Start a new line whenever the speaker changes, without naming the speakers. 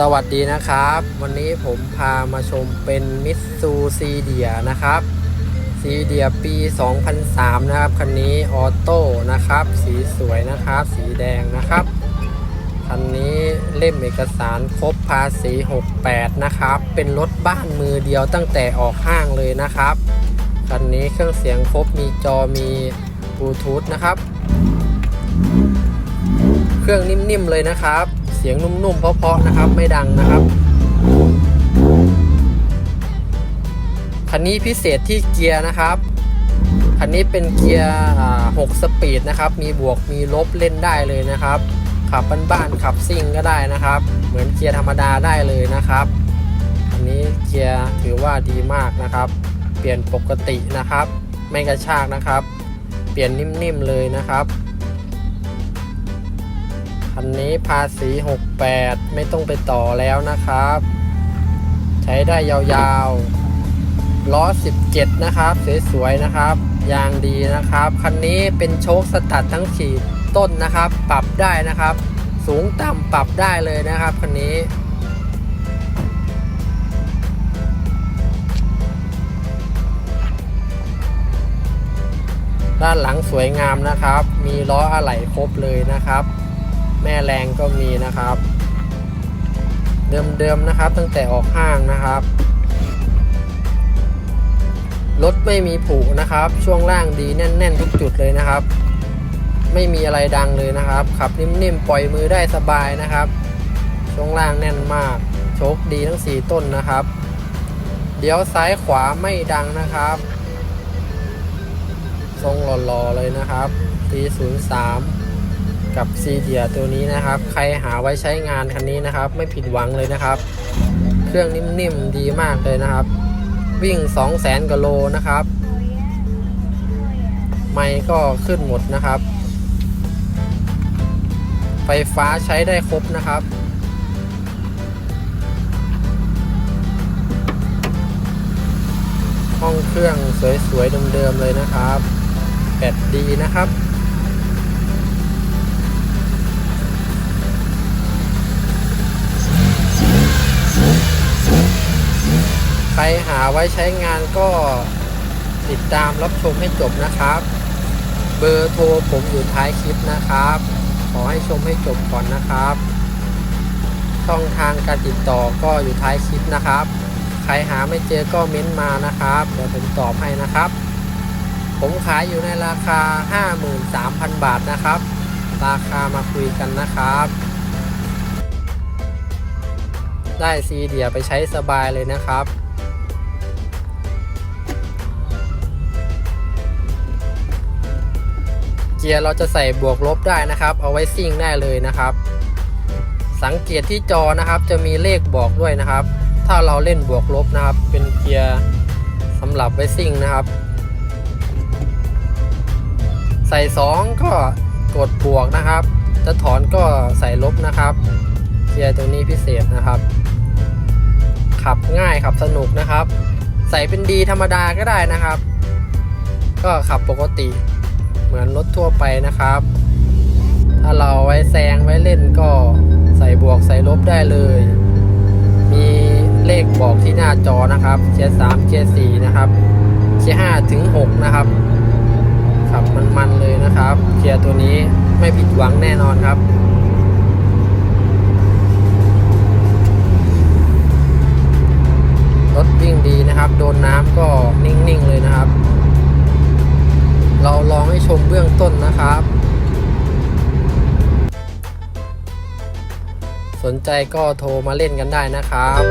สวัสดีนะครับ วันนี้ผมพามาชมเป็นมิตซูซีเดียนะครับซีเดียปี 2003 นะครับ คันนี้ออโต้นะครับ สีสวยนะครับ สีแดงนะครับ คันนี้เล่มเอกสารครบภาษี 68 นะครับ เป็นรถบ้านมือเดียวตั้งแต่ออกห้างเลยนะครับ คันนี้เครื่องเสียงครบมีจอมีบลูทูธนะครับ เครื่องนิ่มๆเลยนะครับ สียงนุ่มๆเพราะๆนะครับ ไม่ดังนะครับ คันนี้พิเศษที่เกียร์นะครับ คันนี้เป็นเกียร์6สปีดนะครับ มีบวกมีลบเล่นได้เลยนะครับ ขับบ้านๆขับซิ่งก็ได้นะครับ เหมือนเกียร์ธรรมดาได้เลยนะครับอันนี้เกียร์ถือว่าดีมากนะครับ เปลี่ยนปกตินะครับ ไม่กระชากนะครับ เปลี่ยนนิ่มๆเลยนะครับ คันนี้ภาษี 68 ไม่ต้องไปต่อแล้วนะครับ ใช้ได้ยาวๆ ล้อ 17 นะครับ สวยๆ นะครับ ยางดีนะครับ คันนี้เป็นโชคสตัดทั้งขีดต้นนะครับ ปรับได้นะครับ สูงต่ำปรับได้เลยนะครับคันนี้ด้านหลังสวยงามนะครับ มีล้ออะไหล่ครบเลยนะครับ แม่แรงก็มีนะครับ เดิมๆนะครับตั้งแต่ออกห้างนะครับรถไม่มีผุนะครับ ช่วงล่างดีแน่น ๆ ทุกจุดเลยนะครับ ไม่มีอะไรดังเลยนะครับ ขับนิ่มๆปล่อยมือได้สบายนะครับ ช่วงล่างแน่นมาก โชคดีทั้ง 4 ต้นนะครับเดี๋ยวซ้ายขวาไม่ดังนะครับ ทรงหล่อๆเลยนะครับปี03 กับซีเดียตัวนี้นะครับ ใครหาไว้ใช้งานคันนี้นะครับ ไม่ผิดหวังเลยนะครับ เครื่องนิ่มๆดีมากเลยนะครับ วิ่ง 2 0 0แสนกว่าโลนะครับ ไม่ก็ขึ้นหมดนะครับ ไฟฟ้าใช้ได้ครบนะครับห้องเครื่องสวยๆเดิมๆเลยนะครับแบตดีนะครับาไว้ใช้งานก็ติดตามรับชมให้จบนะครับ เบอร์โทรผมอยู่ท้ายคลิปนะครับ ขอให้ชมให้จบก่อนนะครับ ช่องทางการติดต่อก็อยู่ท้ายคลิปนะครับ ใครหาไม่เจอก็เม้นมานะครับ เดี๋ยวผมตอบให้นะครับ ผมขายอยู่ในราคา 53,000 บาทนะครับ ราคามาคุยกันนะครับ ได้ซีเดียไปใช้สบายเลยนะครับ กียร์เราจะใส่บวกลบได้นะครับ เอาไว้ซิ่งได้เลยนะครับ สังเกตที่จอนะครับ จะมีเลขบอกด้วยนะครับ ถ้าเราเล่นบวกลบนะครับ เป็นเกียร์สำหรับไว้ซิ่งนะครับ ใส่ 2 ก็กดบวกนะครับ จะถอนก็ใส่ลบนะครับ เกียร์ตัวนี้พิเศษนะครับ ขับง่ายขับสนุกนะครับ ใส่เป็นดีธรรมดาก็ได้นะครับ ก็ขับปกติ เหมือนรถทั่วไปนะครับ ถ้าเราไว้แซงไว้เล่นก็ใส่บวกใส่ลบได้เลย มีเลขบอกที่หน้าจอนะครับเกียร์สามเกียร์สี่นะครับเกียร์ห้าถึงหกนะครับขับมันๆเลยนะครับเกียร์ตัวนี้ไม่ผิดหวังแน่นอนครับรถวิ่งดีนะครับ โดนน้ำก็นิ่ง ๆ เลยนะครับ สนใจก็โทรมาเล่นกันได้นะครับ